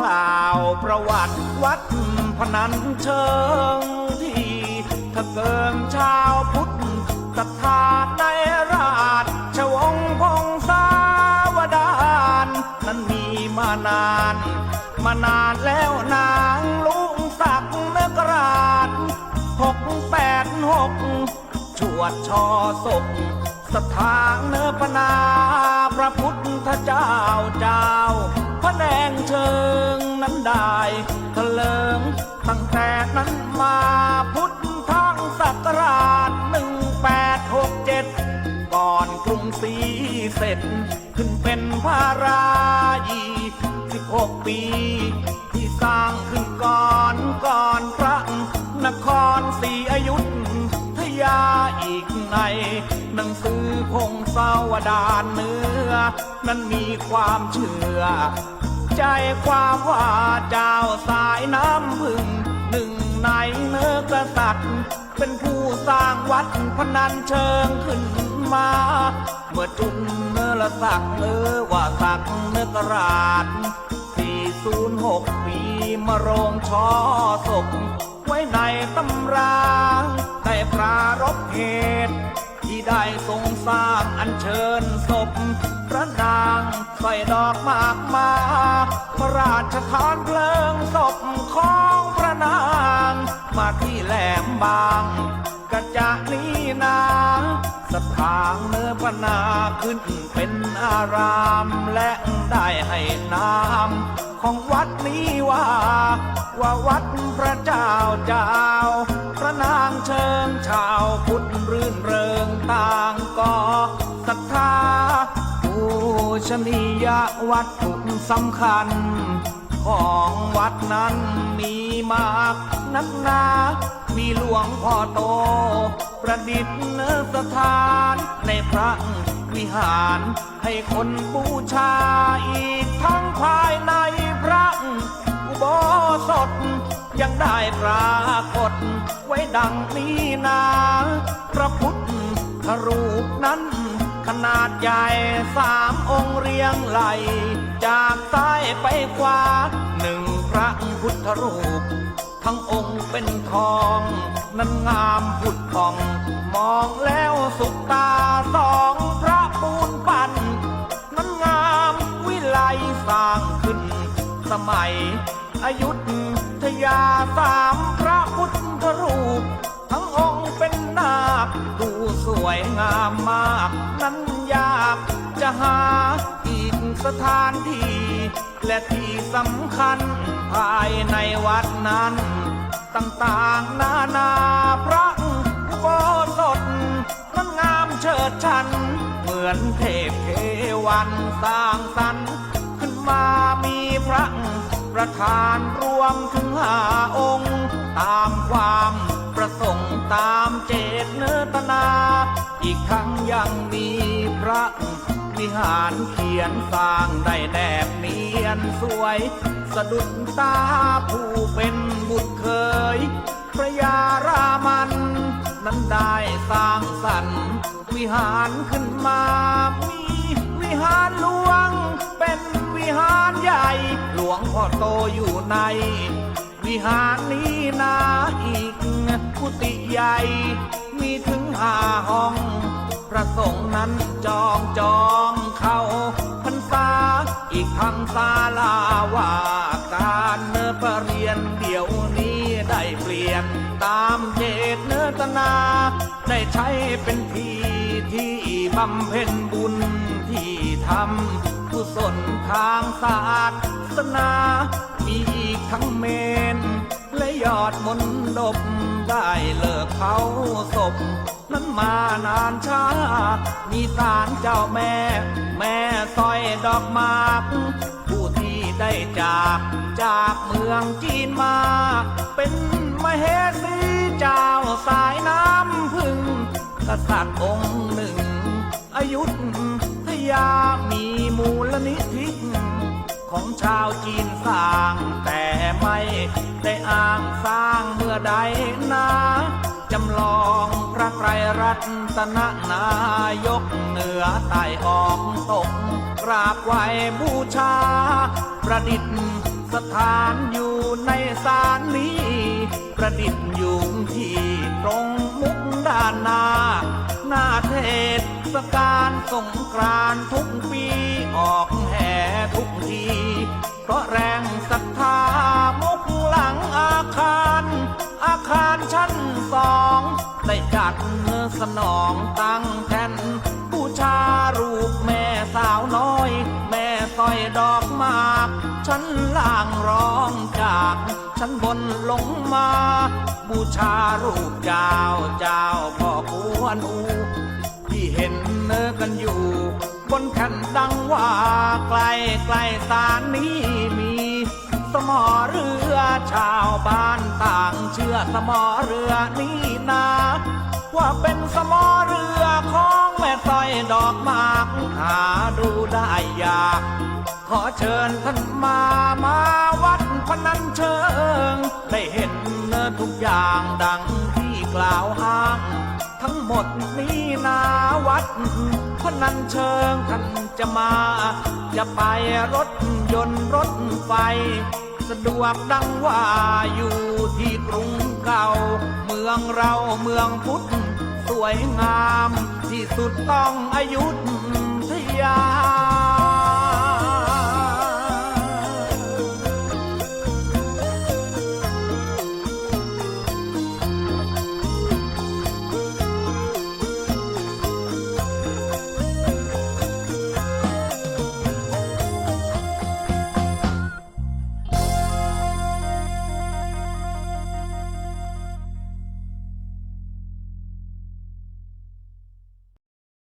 กล่าวประวัติวัดพนันเชิงที่ถ้าเกิงชาวพุทธศรัทธาในราชวงศ์พงศาวดารนั้นมีมานาน มานานแล้วนางลุงศักดิ์เนื้อกราดหกแปดหกชวดชอศก สถานเนื้อพนาพระพุทธเจ้าเจ้าพระแดงเชิงนั้นได้ทะเลิงตั้งแต่นั้นมาพุทธทางศักราชหนึ่งแปดหกเจ็ดก่อนกรุงศรีเสร็จ ขึ้นเป็นพระรายีสิบหกปี ที่สร้างขึ้นก่อนก่อนพระนครศรีอยุธ ยาอีกใน หนังสือพงศาวดารเนื้อ นั้นมีความเชื่อ ใจความว่าเจ้าสายน้ำพึ่งหนึ่งในเนื้อกษัตริย์เป็นผู้สร้างวัดพนันเชิงขึ้นมา เมื่อจุนเนื้อละสักเนื้อว่าสักเนื้อกระราด406 ปีมาโรงชอศพ ว้ในตำรา ได้ปรารบเหตุ ที่ได้ทรงสร้างอัญเชิญศพ พระนางใส่ดอกมากมาพระราชทานเพลิงศพของพระนาง มาที่แหลมบางกระจากนี้นาสถานเนื้อพนาขึ้นเป็นอารามและได้ให้นาม ของวัดนี้ว่า ว่าวัดพระเจ้าเจ้า พระนางเชิงชาวพุทธรื่นเริงต่างก็ศรัทธาปูชนียวัตถุสำคัญ ของวัดนั้นมีมากนักหนามีหลวงพ่อโต ประดิษฐ์สถานในพระวิหารให้คนบูชาอีกทั้งภายใน อุโบสถ ยังได้ปรากฏ ไว้ดังนี้นาพระพุทธรูปนั้น ขนาดใหญ่สามองค์เรียงไหล จากซ้ายไปขวาหนึ่งพระพุทธรูป ทั้งองค์เป็นทอง นั้นงามผุดผ่อง มองแล้วสุขตาสองพระปูนปั้นนั้นงามวิไลสร้างขึ้น สมัยอายุทยาสามพระพุทธรูป ทั้งองค์เป็นนาคดูสวยงามมาก นั้นยากจะหาอีกสถานที่ และที่สำคัญภายในวัดนั้น ต่างๆนานาพระอุโบสถนั้นงามเชิดชัน เหมือนเทพเทวันสร้างสรรค์ ประธานรวมถึงห้าองค์ ตามความประสงค์ตามเจตนนา อีกทั้งยังมีพระวิหารเขียนสร้างได้แนบเนียนสวย สะดุดตาผู้เป็นบุตรเคย พระยารามัน นั้นได้สร้างสรรค์วิหารขึ้นมามี โตอยู่ใน วิหารนี้นาอีกกุฏิใหญ่ มีถึงห้าห้อง พระสงฆ์นั้นจองจองเข้าพรรษาอีกทั้งศาลาว่าการเนื้อประเรียนเดี๋ยวนี้ได้เปลี่ยนตามเจตเนื้อตนา ได้ใช้เป็นที่ที่บำเพ็ญบุญที่ทำกุศลทางศาส นามีอีกทั้งเมน และยอดมนดบได้เลิกเผาศพ นั้นมานานช้ามีศาลเจ้าแม่ แม่สร้อยดอกมากผู้ที่ได้จากจากเมืองจีนมา เป็นมเหสีเจ้าสายน้ำพึ่งกษัตริย์องค์หนึ่งอายุทยาม ของชาวจีนสร้าง แต่ไม่ได้อ้างสร้างเมื่อใดนาจำลองพระไตรรัตนนายกเหนือใต้ออกตกกราบไหวบูชา ประดิษฐ์สถานอยู่ในสารนี้ ประดิษฐ์อยู่ที่ตรงมุกด้านหน้า หน้าเทศกาลสงกรานทุกปีออก เพราะแรงศรัทธามุกหลังอาคาร อาคารชั้นสองได้จัดสนองตั้งแท่นบูชารูปแม่สาวน้อย แม่สร้อยดอกมากชั้นล่างร้องจากชั้นบนลงมา บูชารูปเจ้าเจ้าพ่อควนอูที่เห็นเนื้อกันอยู่ บนแผ่นดังว่าใกล้ใกล้สารนี้มี สมอเรือชาวบ้านต่างเชื่อสมอเรือนี้นา ว่าเป็นสมอเรือของแม่ต้อยดอกมากหาดูได้ยากขอเชิญท่านมามาวัดพนันเชิง ได้เห็นเนทุกอย่างดังที่กล่าวอ้าง ทั้งหมดนี้นาวัด พนันเชิงท่านจะมา จะไปรถยนต์รถไฟ สะดวกดังว่าอยู่ที่กรุงเก่า เมืองเราเมืองพุทธสวยงาม ที่สุดต้องอายุทยา